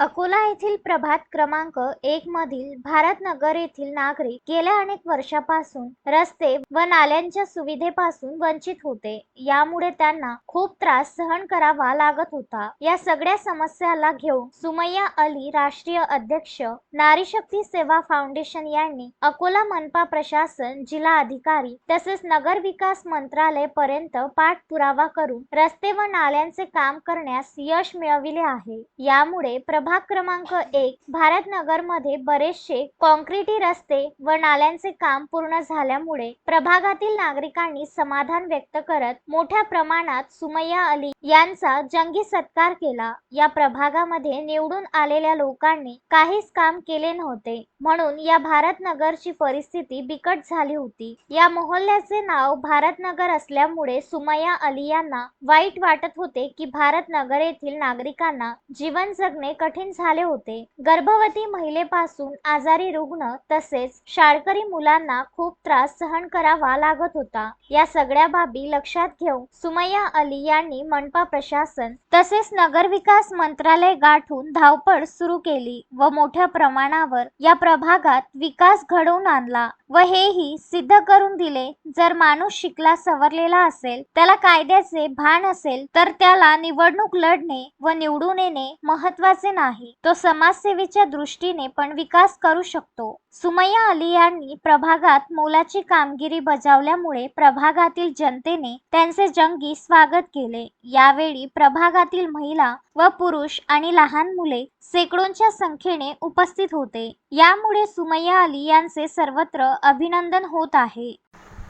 अकोला येथील प्रभात क्रमांक एक मधील भारतनगर येथील नागरिक गेल्या अनेक वर्षापासून रस्ते व नाल्यांच्या सुविधेपासून वंचित होते. यामुळे त्यांना खूप त्रास सहन करावा लागत होता. या सगळ्या समस्याला घेऊन सुमय्या अली राष्ट्रीय अध्यक्ष नारी शक्ती सेवा फाउंडेशन यांनी अकोला मनपा प्रशासन जिल्हा अधिकारी तसेच नगर विकास मंत्रालय पर्यंत पाठपुरावा करून रस्ते व नाल्यांचे काम करण्यास यश मिळविले आहे. यामुळे प्रभाग क्रमांक एक भारतनगरमध्ये बरेचसे कॉन्क्रिटी रस्ते व नाल्यांचे काम पूर्ण झाल्यामुळे प्रभागातील नागरिकांनी समाधान व्यक्त करत मोठ्या प्रमाणात सुमय्या अली यांचा जंगी सत्कार केला. या प्रभागामध्ये निवडून आलेल्या लोकांनी काहीच काम केले नव्हते. म्हणून या भारतनगरची परिस्थिती बिकट झाली होती. या मोहल्ल्याचे नाव भारतनगर असल्यामुळे सुमय्या अली यांना वाईट वाटत होते की भारतनगर येथील नागरिकांना जीवन जगणे कठीण झाले होते. गर्भवती महिलेपासून आजारी रुग्ण तसेच शाळकरी मुलांना खूप त्रास सहन करावा लागत होता. या सगळ्या बाबी लक्षात घेऊन सुमय्या अली यांनी मनपा प्रशासन तसेच नगरविकास मंत्रालय गाठून धावपळ सुरू केली व मोठ्या प्रमाणावर या प्रभागात विकास घडवून आणला व हेही सिद्ध करून दिले जर माणूस शिकला सवरलेला असेल त्याला कायद्याचे भान असेल तर त्याला निवडणूक लढणे व निवडून येणे महत्त्वाचे नाही. तो समाजसेवेच्या दृष्टीने पण विकास करू शकतो. सुमय्या अली यांनी प्रभागात मोलाची कामगिरी बजावल्यामुळे प्रभागातील जनतेने त्यांचे जंगी स्वागत केले. यावेळी प्रभागातील महिला व पुरुष आणि लहान मुले शेकडोंच्या संख्येने उपस्थित होते. यामुळे सुमय्या अली यांचे सर्वत्र अभिनंदन होत आहे.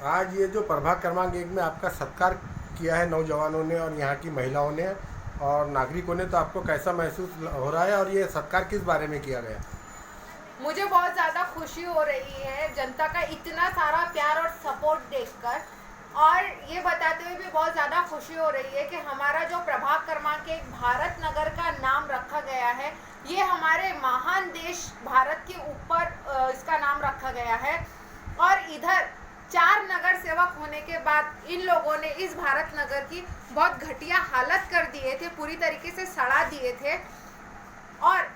आज ये जो प्रभाग क्रमांक एक में आपका सत्कार किया है नौजवानों ने और यहाँ की महिलाओं ने और नागरिकों ने तो आपको कैसा महसूस हो रहा है और ये सत्कार किस बारे में किया गया? मुझे बहुत ज़्यादा खुशी हो रही है, जनता का इतना सारा प्यार और सपोर्ट देखकर। और ये बताते हुए भी बहुत ज़्यादा खुशी हो रही है कि हमारा जो प्रभाग क्रमांक एक भारत नगर का नाम रखा गया है, ये हमारे महान देश भारत के ऊपर इसका नाम रखा गया है। और इधर चार नगर सेवक होने के बाद इन लोगों ने इस भारत नगर की बहुत घटिया हालत कर दिए थे, पूरी तरीके से सड़ा दिए थे। और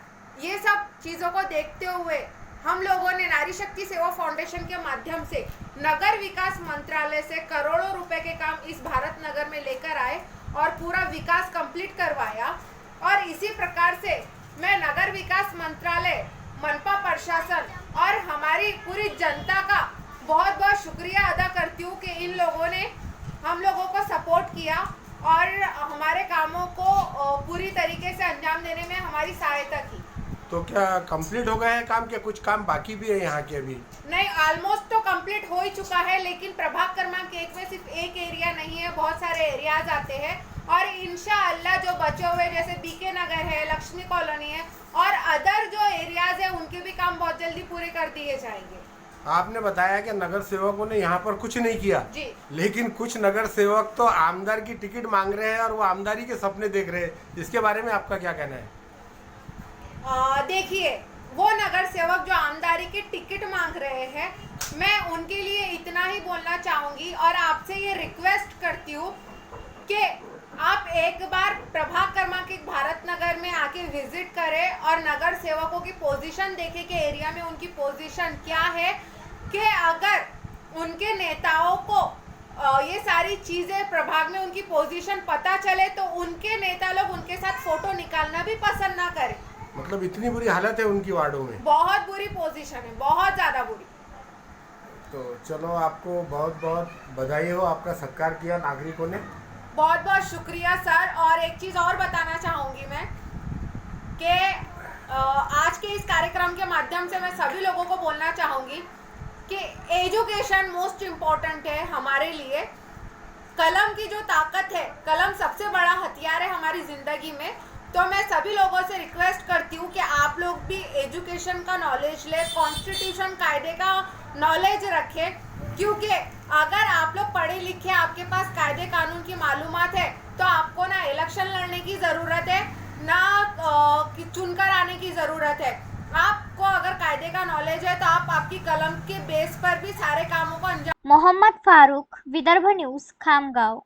ये सब चीज़ों को देखते हुए हम लोगों ने नारी शक्ति सेवा फाउंडेशन के माध्यम से नगर विकास मंत्रालय से करोड़ों रुपए के काम इस भारत नगर में लेकर आए और पूरा विकास कंप्लीट करवाया। और इसी प्रकार से मैं नगर विकास मंत्रालय मनपा प्रशासन और हमारी पूरी जनता का बहुत बहुत शुक्रिया अदा करती हूँ कि इन लोगों ने हम लोगों को सपोर्ट किया और हमारे कामों को पूरी तरीके से अंजाम देने में हमारी सहायता की। तो क्या कंप्लीट हो गया है काम क्या कुछ काम बाकी भी है यहाँ के अभी? नहीं ऑलमोस्ट तो कंप्लीट हो ही चुका है लेकिन प्रभाग क्रमांक एक में सिर्फ़ एक एरिया नहीं है बहुत सारे एरियाज़ आते हैं। और इंशाअल्लाह जो बचे हुए जैसे बीके नगर है लक्ष्मी कॉलोनी है और अदर जो एरियाज़ है उनके भी काम बहुत जल्दी पूरे कर दिए जाएँगे। आपने बताया कि नगर सेवकों ने यहाँ पर कुछ नहीं किया। जी। लेकिन कुछ नगर सेवक तो आमदार की टिकट मांग रहे हैं और वो आमदारी के सपने देख रहे हैं। इसके बारे में आपका क्या कहना है? देखिए वो नगर सेवक जो आमदारी की टिकट मांग रहे हैं मैं उनके लिए इतना ही बोलना चाहूँगी और आपसे ये रिक्वेस्ट करती हूँ कि आप एक बार एक भारत आके विज़िट करें और नगर सेवकों की पोजीशन देखें कि एरिया में उनकी पोजीशन क्या है कि अगर उनके नेताओं को ये सारी चीज़ें प्रभाग में उनकी पोजीशन पता चले तो उनके नेता लोग उनके साथ फ़ोटो निकालना भी पसंद ना करें। मतलब इतनी बुरी हालत है उनकी वार्डों में? बहुत बुरी पोजीशन है बहुत ज़्यादा बुरी। तो चलो आपको बहुत बहुत बधाई हो आपका सत्कार किया नागरिकों ने। बहुत बहुत शुक्रिया सर। और एक चीज़ और बताना चाहूँगी मैं कि आज के इस कार्यक्रम के माध्यम से मैं सभी लोगों को बोलना चाहूँगी कि एजुकेशन मोस्ट इम्पोर्टेंट है हमारे लिए। कलम की जो ताकत है, कलम सबसे बड़ा हथियार है हमारी ज़िंदगी में। तो मैं सभी लोगों से रिक्वेस्ट करती हूँ कि आप लोग भी एजुकेशन का नॉलेज ले कॉन्स्टिट्यूशन कायदे का नॉलेज रखें। क्योंकि अगर आप लोग पढ़े लिखे आपके पास कायदे कानून की मालूमात है तो आपको ना इलेक्शन लड़ने की ज़रूरत है। ना कि चुनकर आने की ज़रूरत है। आपको अगर कायदे का नॉलेज है तो आप आपकी कलम के बेस पर भी सारे कामों को अंजाम मोहम्मद फारूक, विदर्भ न्यूज़, खामगाव।